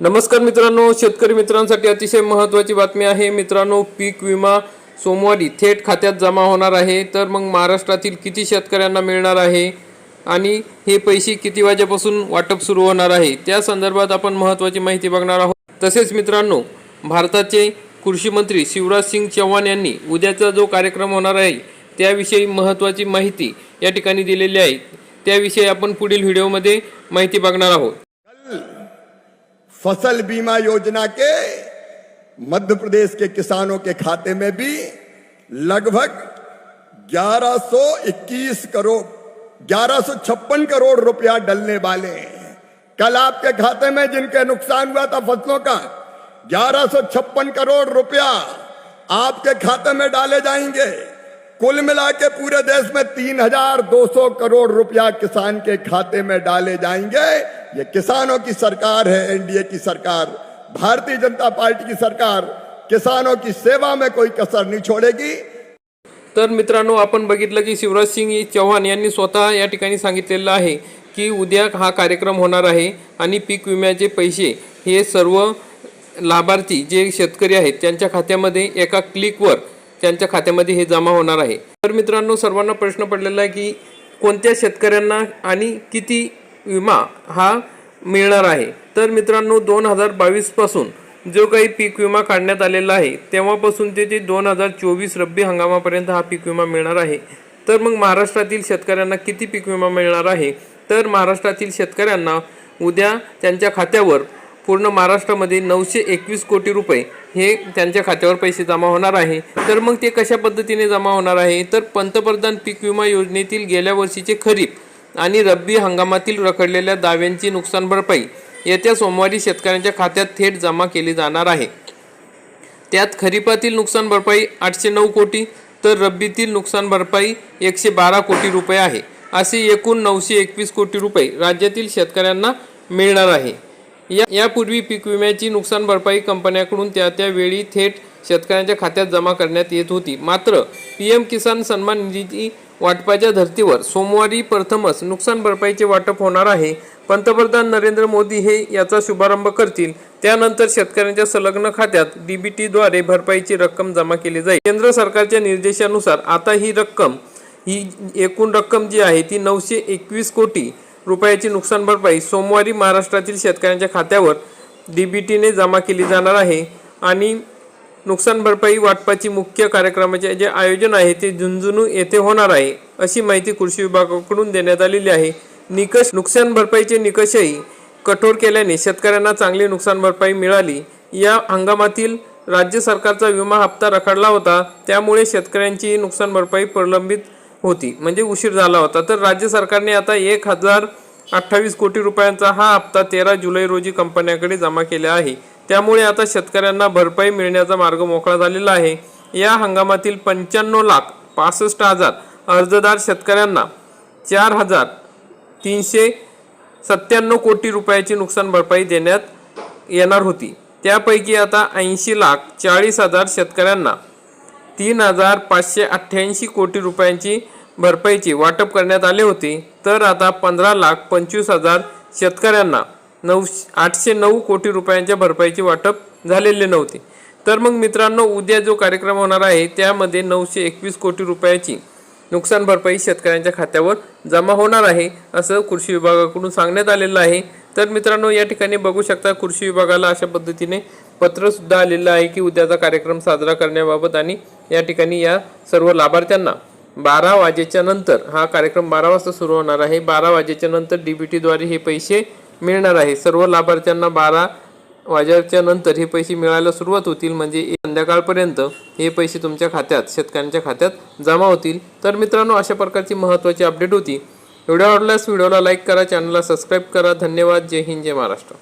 नमस्कार मित्रांनो शेतकरी मित्रांसाठी अतिशय महत्त्वाची बातमी आहे. मित्रांनो पीक विमा सोमवारी थेट खात्यात जमा होणार आहे. तर मग महाराष्ट्रातील किती शेतकऱ्यांना मिळणार आहे आणि हे पैसे किती वाजेपासून वाटप सुरू होणार आहे? त्या संदर्भात आपण महत्त्वाची माहिती बघणार आहोत. तसेच मित्रांनो भारताचे कृषी मंत्री शिवराज सिंग चौहान यांनी उद्याचा जो कार्यक्रम होणार आहे त्याविषयी महत्त्वाची माहिती या ठिकाणी दिलेली आहे. त्याविषयी आपण पुढील व्हिडिओमध्ये माहिती बघणार आहोत. फ़सल बीमा योजना के मध्य प्रदेश के किसानों के खाते में भी लगभग 1121 करोड़ 1156 करोड़ रुपया डलने वाले हैं। कल आपके खाते में जिनके नुकसान हुआ था फ़सलों का 1156 करोड़ रुपया आपके खाते में डाले जाएँगे। कुल मिला के पूरे देश में 3200 करोड़ रुपया किसान के खाते में डाले जाएँगे। ये किसानों की सरकार है एनडीए की सरकार भारतीय जनता पार्टी की सरकार किसानों की सेवा में कोई कसर नहीं छोड़ेगी। तर मित्रांनो आपण बघितलं की शिवराज सिंग चौहान यांनी स्वतः या ठिकाणी सांगितलेलं आहे की उद्या हा कार्यक्रम होणार आहे आणि पीक विम्याचे पैसे हे सर्व लाभार्थी जे शेतकरी आहेत त्यांच्या खात्यामध्ये एका क्लिकवर त्यांच्या खात्यामध्ये हे जमा होणार आहे. तर मित्रांनो सर्वांना प्रश्न पडलेला आहे की कोणत्या शेतकऱ्यांना आणि किती विमा हा मिळणार आहे. तर मित्रांनो दोन हजार बावीसपासून जो काही पीक विमा काढण्यात आलेला आहे तेव्हापासून ते ते दोन हजार चोवीस रब्बी हंगामापर्यंत हा पीक विमा मिळणार आहे. तर मग महाराष्ट्रातील शेतकऱ्यांना किती पीक विमा मिळणार आहे? तर महाराष्ट्रातील शेतकऱ्यांना उद्या त्यांच्या खात्यावर पूर्ण महाराष्ट्रामध्ये नऊशे एकवीस कोटी रुपये हे त्यांच्या खात्यावर पैसे जमा होणार आहे. तर मग ते कशा पद्धतीने जमा होणार आहे? तर पंतप्रधान पीक विमा योजनेतील गेल्या वर्षीचे खरीप आणि रब्बी हंगामातील रखडलेल्या दाव्यांची नुकसान भरपाई येत्या सोमवारी शेतकऱ्यांच्या खात्यात थेट जमा केली जाणार आहे. त्यात खरीपातील नुकसान भरपाई आठशे नऊ कोटी तर रब्बीतील नुकसान भरपाई एकशे बारा कोटी रुपये आहे असे एकूण नऊशे एकवीस कोटी रुपये राज्यातील शेतकऱ्यांना मिळणार आहे. या यापूर्वी पीक विम्याची नुकसान भरपाई कंपन्याकडून त्या त्यावेळी थेट शेतकऱ्यांच्या खात्यात जमा करण्यात येत होती. मात्र पी एम किसान सन्मान निधी वाटपाच्या धर्तीवर सोमवारी प्रथमच नुकसान भरपाईचे वाटप होणार आहे. पंतप्रधान नरेंद्र मोदी हे याचा शुभारंभ करतील. त्यानंतर शेतकऱ्यांच्या संलग्न खात्यात डीबीटीद्वारे भरपाईची रक्कम जमा केली जाईल. केंद्र सरकारच्या निर्देशानुसार आता ही रक्कम ही एकूण रक्कम जी आहे ती नऊशे एकवीस कोटी रुपयाची नुकसान भरपाई सोमवारी महाराष्ट्रातील शेतकऱ्यांच्या खात्यावर डीबीटीने जमा केली जाणार आहे. आणि नुकसान भरपाई वाटपाची मुख्य कार्यक्रमाचे जे आयोजन आहे ते झुंझुनू येथे होणार आहे अशी माहिती कृषी विभागाकडून देण्यात आलेली आहे. निकष नुकसान भरपाईचे निकषही कठोर केल्याने शेतकऱ्यांना चांगली नुकसान भरपाई मिळाली. या हंगामातील राज्य सरकारचा विमा हप्ता रखडला होता त्यामुळे शेतकऱ्यांची नुकसान भरपाई प्रलंबित होती म्हणजे उशीर झाला होता. तर राज्य सरकारने आता एक हजार अठ्ठावीस कोटी रुपयांचा हा हप्ता तेरा जुलै रोजी कंपन्याकडे जमा केला आहे. त्यामुळे आता शेतकऱ्यांना भरपाई मिळण्याचा मार्ग मोकळा झालेला आहे. या हंगामातील पंच्याण्णव लाख पासष्ट हजार अर्जदार शेतकऱ्यांना चार हजार तीनशे सत्त्याण्णव कोटी रुपयाची नुकसान भरपाई देण्यात येणार होती. त्यापैकी आता ऐंशी लाख चाळीस हजार शेतकऱ्यांना तीन हजार पाचशे अठ्ठ्याऐंशी कोटी रुपयांची भरपाईचे वाटप करण्यात आले होते. तर आता पंधरा लाख पंचवीस हजार शेतकऱ्यांना नऊ आठशे नऊ कोटी रुपयांच्या भरपाईचे वाटप झालेले नव्हते. तर मग मित्रांनो उद्या जो कार्यक्रम होणार आहे त्यामध्ये नऊशे एकवीस कोटी रुपयाची नुकसान भरपाई शेतकऱ्यांच्या खात्यावर जमा होणार आहे असं कृषी विभागाकडून सांगण्यात आलेलं आहे. तर मित्रांनो या ठिकाणी बघू शकता कृषी विभागाला अशा पद्धतीने पत्रसुद्धा आलेलं आहे की उद्याचा कार्यक्रम साजरा करण्याबाबत आणि या ठिकाणी या सर्व लाभार्थ्यांना बारा वाजेच्या नंतर हा कार्यक्रम बारा वाजता सुरू होणार आहे. बारा वाजेच्या नंतर डी बी टीद्वारे हे पैसे मिळणार आहे. सर्व लाभार्थ्यांना बारा वाजेच्या नंतर हे पैसे मिळायला सुरुवात होतील. म्हणजे संध्याकाळपर्यंत हे पैसे तुमच्या खात्यात शेतकऱ्यांच्या खात्यात जमा होतील. तर मित्रांनो अशा प्रकारची महत्त्वाची अपडेट होती. व्हिडिओ आवडल्यास व्हिडिओला लाईक करा चॅनलला सबस्क्राईब करा. धन्यवाद. जय हिंद जय महाराष्ट्र.